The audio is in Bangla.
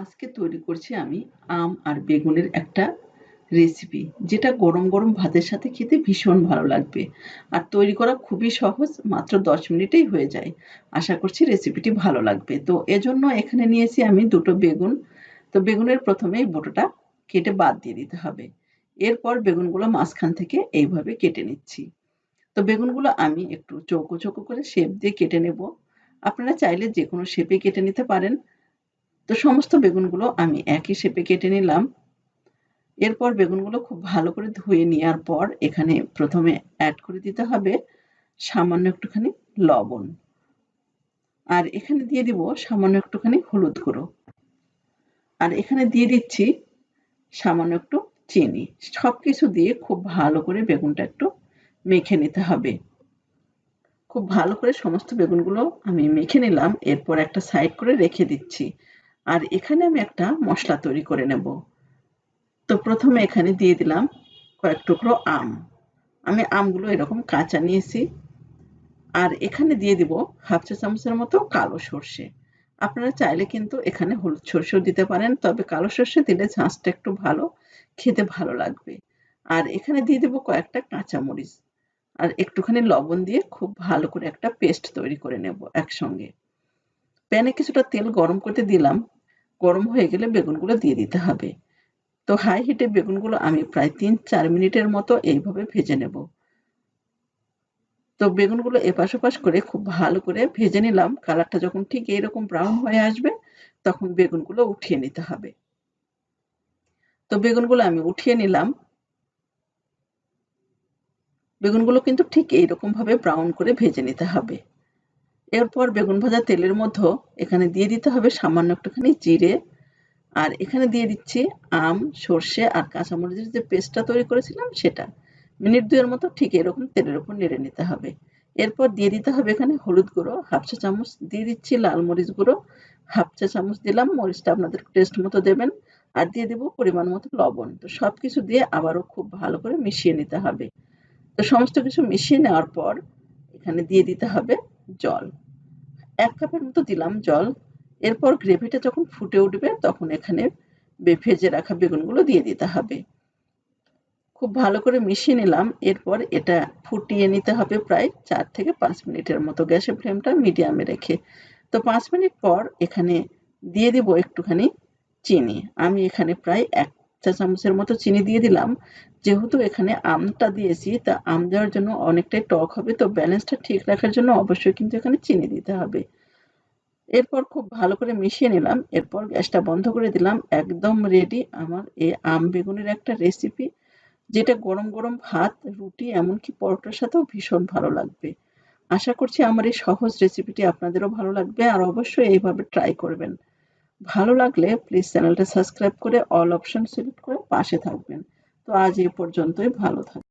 আজকে তৈরি করছি আমি আম আর বেগুনের একটা রেসিপি যেটা গরম গরম ভাতের সাথে খেতে ভীষণ ভালো লাগবে। আর তৈরি করা খুবই সহজ, মাত্র দশ মিনিটেই হয়ে যায়। আশা করছি রেসিপিটি ভালো লাগবে। তো এজন্য এখানে নিয়েছি আমি দুটো বেগুন। তো বেগুনের প্রথমে এই বোটোটা কেটে বাদ দিয়ে দিতে হবে। এরপর বেগুনগুলো মাঝখান থেকে এইভাবে কেটে নিচ্ছি। তো বেগুনগুলো আমি একটু চৌকো চৌকো করে শেপ দিয়ে কেটে নেব। আপনারা চাইলে যে কোনো শেপে কেটে নিতে পারেন। তো সমস্ত বেগুনগুলো আমি একই শেপে কেটে নিলাম। এরপর বেগুনগুলো খুব ভালো করে ধুয়ে নেওয়ার পর এখানে প্রথমে অ্যাড করে দিতে হবে সামান্য একটুখানি লবণ। আর এখানে দিয়ে দিব সামান্য একটুখানি হলুদ গুঁড়ো। আর এখানে দিয়ে দিচ্ছি সামান্য একটু চিনি। সব কিছু দিয়ে খুব ভালো করে বেগুনটা একটু মেখে নিতে হবে। খুব ভালো করে সমস্ত বেগুনগুলো আমি মেখে নিলাম। এরপর একটা সাইড করে রেখে দিচ্ছি। আর এখানে আমি একটা মশলা তৈরি করে নেব। তো প্রথমে এখানে দিয়ে দিলাম কয়েক টুকরো আম। আমি আমগুলো এরকম কাঁচা নিয়েছি। আর এখানে দিয়ে দিব হাফ চা চামচের মতো কালো সর্ষে। আপনারা চাইলে কিন্তু এখানে হলুদ সর্ষেও দিতে পারেন, তবে কালো সর্ষে দিলে ঝাঁসটা একটু ভালো, খেতে ভালো লাগবে। আর এখানে দিয়ে দেবো কয়েকটা কাঁচামরিচ। আর একটুখানি লবণ দিয়ে খুব ভালো করে একটা পেস্ট তৈরি করে নেব একসঙ্গে। প্যানে কিছুটা তেল গরম করতে দিলাম। গরম হয়ে গেলে বেগুনগুলো দিয়ে দিতে হবে। তো হাই হিটে বেগুনগুলো আমি প্রায় তিন চার মিনিটের মতো এইভাবে ভেজে নেব। তো বেগুনগুলো এপাশ ওপাশ করে খুব ভালো করে ভেজে নিলাম। কালারটা যখন ঠিক এইরকম ব্রাউন হয়ে আসবে, তখন বেগুনগুলো উঠিয়ে নিতে হবে। তো বেগুনগুলো আমি উঠিয়ে নিলাম। বেগুনগুলো কিন্তু ঠিক এইরকম ভাবে ব্রাউন করে ভেজে নিতে হবে। এরপর বেগুন ভাজা তেলের মধ্যে এখানে দিয়ে দিতে হবে সামান্য একটুখানি জিরে। আর এখানে দিয়ে দিচ্ছি আম, সর্ষে আর কাঁচামরিচের যে পেস্টটা তৈরি করেছিলাম সেটা। মিনিট দুয়ের মতো ঠিক এরকম তেলের উপর নেড়ে নিতে হবে। এরপর দিয়ে দিতে হবে এখানে হলুদ গুঁড়ো, হাফ চা চামচ দিয়ে দিচ্ছি লাল মরিচ গুঁড়ো, হাফ চা চামচ দিলাম, মরিচটা আপনাদের টেস্ট মতো দেবেন। আর দিয়ে দেবো পরিমাণ মতো লবণ। তো সব কিছু দিয়ে আবারও খুব ভালো করে মিশিয়ে নিতে হবে। তো সমস্ত কিছু মিশিয়ে নেওয়ার পর এখানে দিয়ে দিতে হবে জল। এক কাপের মতো দিলাম জল। এরপর গ্রেভিটা যখন ফুটে উঠবে, তখন এখানে ভেজে রাখা বেগুনগুলো দিয়ে দিতে হবে। খুব ভালো করে মিশিয়ে নিলাম। এরপর এটা ফুটিয়ে নিতে হবে প্রায় চার থেকে পাঁচ মিনিটের মতো গ্যাসের ফ্লেমটা মিডিয়ামে রেখে। তো পাঁচ মিনিট পর এখানে দিয়ে দিব একটুখানি চিনি। আমি এখানে প্রায় এক চা চামচের মতো চিনি দিয়ে দিলাম। যেহেতু এখানে আমটা দিয়েছি, তা আম দেওয়ার জন্য অনেকটাই টক হবে, তো ব্যালেন্সটা ঠিক রাখার জন্য অবশ্যই কিন্তু এখানে চিনি দিতে হবে। এরপর খুব ভালো করে মিশিয়ে নিলাম। এরপর গ্যাসটা বন্ধ করে দিলাম। একদম রেডি আমার এই আম বেগুনের একটা রেসিপি যেটা গরম গরম ভাত, রুটি, এমনকি পরোটার সাথেও ভীষণ ভালো লাগবে। আশা করছি আমার এই সহজ রেসিপিটি আপনাদেরও ভালো লাগবে, আর অবশ্যই এইভাবে ট্রাই করবেন। ভালো লাগলে প্লিজ চ্যানেলটা সাবস্ক্রাইব করে অল অপশন সিলেক্ট করে পাশে থাকবেন। তো আজ এ পর্যন্তই, ভালো থাকবেন।